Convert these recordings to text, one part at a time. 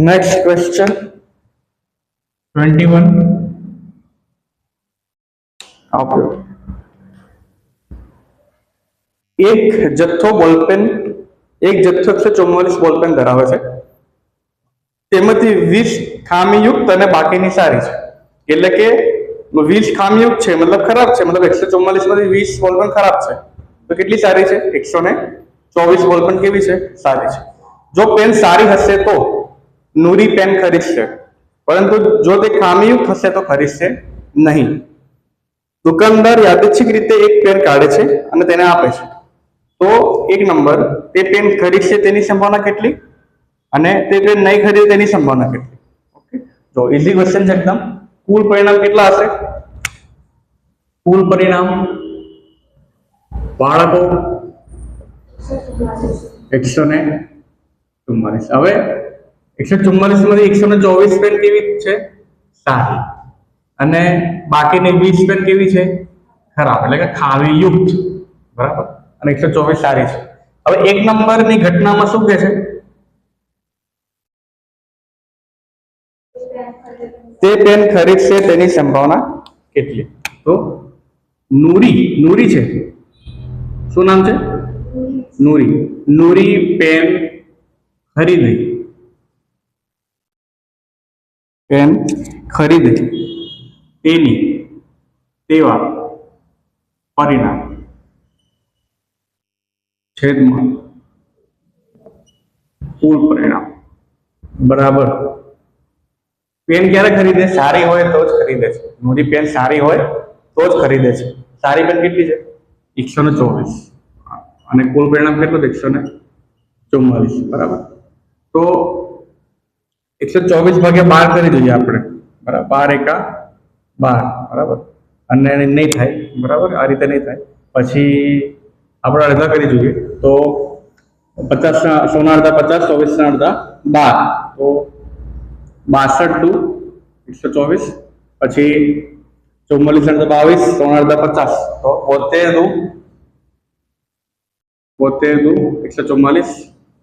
Next question twenty one આપ્યો એક જથ્થો બોલપેન એક જથ્થો એકસો ચુમ્માલીસ બોલપેન ધરાવે છે તેમાંથી વીસ ખામીયુક્ત અને બાકીની સારી છે એટલે કે વીસ ખામીયુક્ત છે મતલબ ખરાબ છે મતલબ એકસો ચુમ્માલીસમાંથી વીસ બોલપેન ખરાબ છે તો કેટલી સારી છે? એકસો ને ચોવીસ બોલપેન કેવી છે સારી છે જો પેન સારી હશે તો નૂરી પેન ખરીદશે. પરંતુ જો તે ખામીયુક્ત હશે તો ખરીદશે નહીં. દુકાનદાર યાદચ્છિક રીતે એક પેન કાઢે છે અને તેને આપે છે. તો એક નંબર, તે પેન ખરીદશે તેની સંભાવના કેટલી? અને તે પેન નહીં ખરીદે તેની સંભાવના કેટલી? ઓકે તો ઇઝી ક્વેશ્ચન છે એકદમ. કુલ પરિણામ કેટલા હશે? કુલ પરિણામ બાળકો એકસો ને ચુમ્માલીસ હવે એકસો ચુમ્માલીસમાંથી એકસો ને ચોવીસ પેન કેવી છે? સારી. અને બાકીની વીસ પેન કેવી છે? ખરાબ એટલે કે ખાવી યુક્ત. બરાબર? અને એકસો ચોવીસ સારી છે. હવે એક નંબરની ઘટનામાં શું કહે છે? તે પેન ખરીદશે તેની સંભાવના કેટલી? તો નૂરી નૂરી છે. શું નામ છે? નૂરી. નૂરી પેન ખરીદે. પેન ખરીદે. તેની તેવા પરિણામ. છેદમાં કુલ પરિણામ. બરાબર. પેન ક્યારે ખરીદે? સારી હોય તો જ ખરીદે છે. મોટી પેન સારી હોય તો જ ખરીદે છે. સારી પેન કેટલી છે? એકસો ને ચોવીસ. અને કુલ પરિણામ કેટલું? એકસો ને ચુમ્માલીસ બરાબર. તો એકસો ચોવીસ ભાગ્યા બાર કરી દઈએ આપણે. બરાબર, બાર એકા બાર, બરાબર. અને નહીં થાય, બરાબર, આ રીતે નહીં થાય. પછી આપણે અડધા કરી જોઈએ. તો પચાસ સોના અડધા પચાસ, ચોવીસના અડધા બાર. તો બાસઠ દુ, એકસો ચોવીસ. પછી ચુમ્માલીસ અડધા બાવીસ, સોના અડધા પચાસ. તો બોતેર દુ બોતેર દુ, એકસો ચુમ્માલીસ.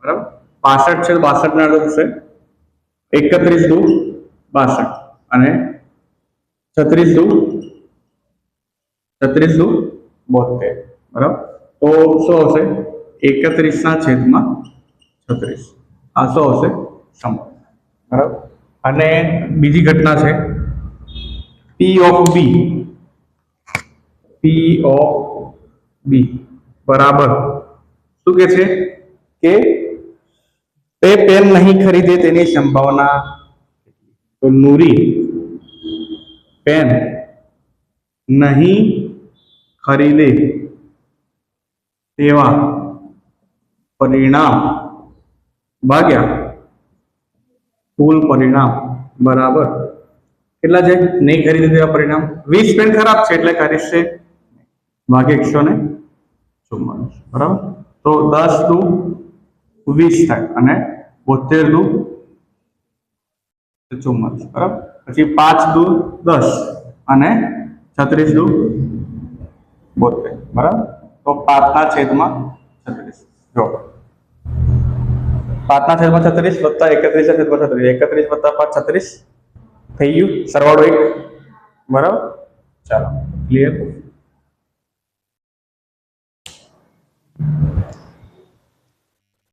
બરાબર? પાસઠ છે બાસઠના અડધા થશે. એકત્રીસ દુ બાસઠ અને છત્રીસ દુ છત્રીસ દુ બોતેર. બરાબર? તો શું આવશે એકત્રીસ ના છેદમાં છત્રીસ. આ શું આવશે સમય બરાબર? અને બીજી ઘટના છે. પી ઓફ બી પી ઓફ બી બરાબર. શું કે છે? કે તે પેન નહીં ખરીદે તેની સંભાવના તો નૂરી પેન નહીં ખરીદે તેવા પરિણામ ભાગ્યા કુલ પરિણામ બરાબર. કેટલા છે? નહીં ખરીદે તેવા પરિણામ. વીસ પેન ખરાબ છે એટલે ખરીદશે ભાગે એકસો ને ચુમ્માલીસ બરાબર? તો દસ દુ વીસ થાય અને બોતેર દુ ચુમ્માલીસ બરાબર? પછી પાંચ દુ દસ અને છત્રીસ દુ બોતેર, બરાબર? તો પાંચના છેદમાં છત્રીસ. જો. પાંચના છેદમાં છત્રીસ વત્તા એકત્રીસ છેદમાં છત્રીસ. એકત્રીસ વત્તા પાંચ છત્રીસ થઈ ગયું. સરવાળો એક. બરાબર? ચાલો. ક્લિયર